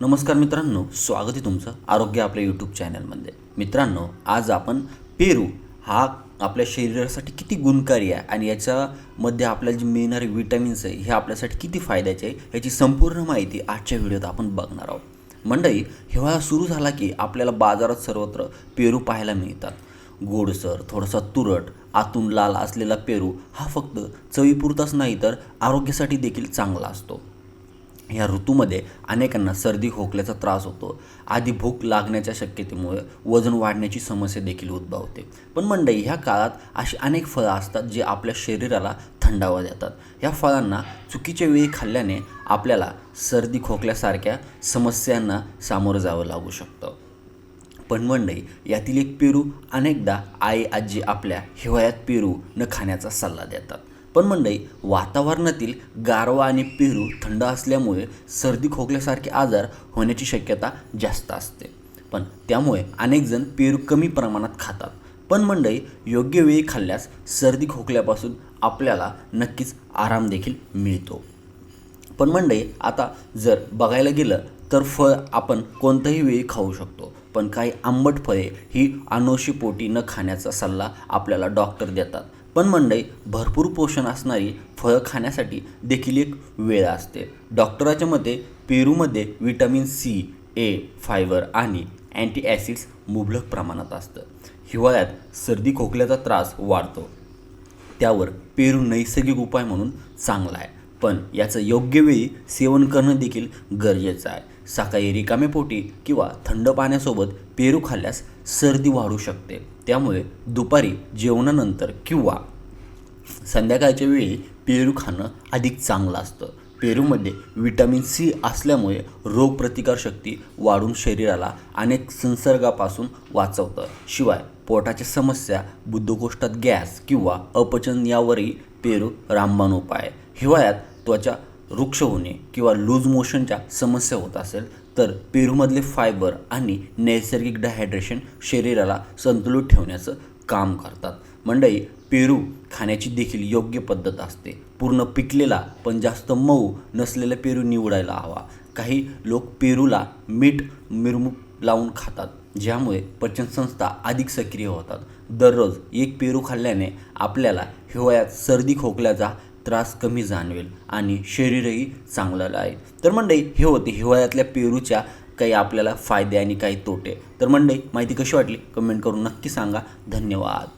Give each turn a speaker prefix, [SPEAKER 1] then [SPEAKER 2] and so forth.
[SPEAKER 1] नमस्कार मित्रांनो स्वागत आहे तुमचं आरोग्य आपल्या यूट्यूब चॅनलमध्ये मित्रांनो आज आपण पेरू हा आपल्या शरीरासाठी किती गुणकारी आहे आणि याच्यामध्ये आपल्याला जे मिळणारे विटॅमिन्स आहे हे आपल्यासाठी किती फायद्याचे आहे याची संपूर्ण माहिती आजच्या व्हिडिओत आपण बघणार आहोत. मंडई हिवाळा सुरू झाला की आपल्याला बाजारात सर्वत्र पेरू पाहायला मिळतात. गोडसर थोडासा तुरट आतून लाल असलेला पेरू हा फक्त चवीपुरताच नाही तर आरोग्यासाठी देखील चांगला असतो. या ऋतूमध्ये अनेकांना सर्दी खोकल्याचा त्रास होतो. आधी भूक लागण्याच्या शक्यतेमुळे वजन वाढण्याची समस्या देखील उद्भवते. पण मंडई ह्या काळात अशी अनेक फळं असतात जे आपल्या शरीराला थंडावा देतात. ह्या फळांना चुकीच्या वेळी खाल्ल्याने आपल्याला सर्दी खोकल्यासारख्या समस्यांना सामोरं जावं लागू शकतं. पण मंडई यातील एक पेरू अनेकदा आई आजी आपल्या हिवाळ्यात पेरू न खाण्याचा सल्ला देतात. पण मंडई वातावरणातील गारवा आणि पेरू थंड असल्यामुळे सर्दी खोकल्यासारखे आजार होण्याची शक्यता जास्त असते. पण त्यामुळे अनेक जण पेरू कमी प्रमाणात खातात. पण मंडई योग्य वेळी खाल्ल्यास सर्दी खोकल्यापासून आपल्याला नक्कीच आराम देखील मिळतो. पण मंडई आता जर बघायला गेलं तर फळ आपण कोणत्याही वेळी खाऊ शकतो. पण काही आंबट फळे ही अनोशी पोटी न खाण्याचा सल्ला आपल्याला डॉक्टर देतात. पण मंडई भरपूर पोषण असणारी फळं खाण्यासाठी देखील एक वेळ असते. डॉक्टराच्या मते पेरूमध्ये विटॅमिन सी ए फायबर आणि अँटी ॲसिड्स मुबलक प्रमाणात असतं. हिवाळ्यात सर्दी खोकल्याचा त्रास वाढतो. त्यावर पेरू नैसर्गिक उपाय म्हणून चांगला आहे. पण याचं योग्य वेळी सेवन करणं देखील गरजेचं आहे. सकाळी रिकामे पोटी किंवा थंड पाण्यासोबत पेरू खाल्ल्यास सर्दी वाढू शकते. त्यामुळे दुपारी जेवणानंतर किंवा संध्याकाळच्या वेळी पेरू खाणं अधिक चांगलं असतं. पेरूमध्ये विटॅमिन सी असल्यामुळे रोगप्रतिकारशक्ती वाढून शरीराला अनेक संसर्गापासून वाचवतं. शिवाय पोटाच्या समस्या बुद्धकोष्ठात गॅस किंवा अपचन यावरही पेरू रामबाण उपाय हिवाळ्यात त्वचा वृक्ष होणे किंवा लूज मोशनच्या समस्या होत असेल तर पेरूमधले फायबर आणि नैसर्गिक डायहायड्रेशन शरीराला संतुलित ठेवण्याचं काम करतात. मंडई पेरू खाण्याची देखील योग्य पद्धत असते. पूर्ण पिकलेला पण जास्त मऊ नसलेला पेरू निवडायला हवा. काही लोक पेरूला मीठ मिरमूक लावून खातात ज्यामुळे पचनसंस्था अधिक सक्रिय होतात. दररोज एक पेरू खाल्ल्याने आपल्याला हिवाळ्यात सर्दी खोकल्याचा त्रास कमी जाणवेल आणि शरीरही चांगलं राहील. तर मंडळी हे होते हिवाळ्यातल्या पेरूच्या काही आपल्याला फायदे आणि काही तोटे. तर मंडळी माहिती कशी वाटली? कमेंट करून नक्की सांगा. धन्यवाद.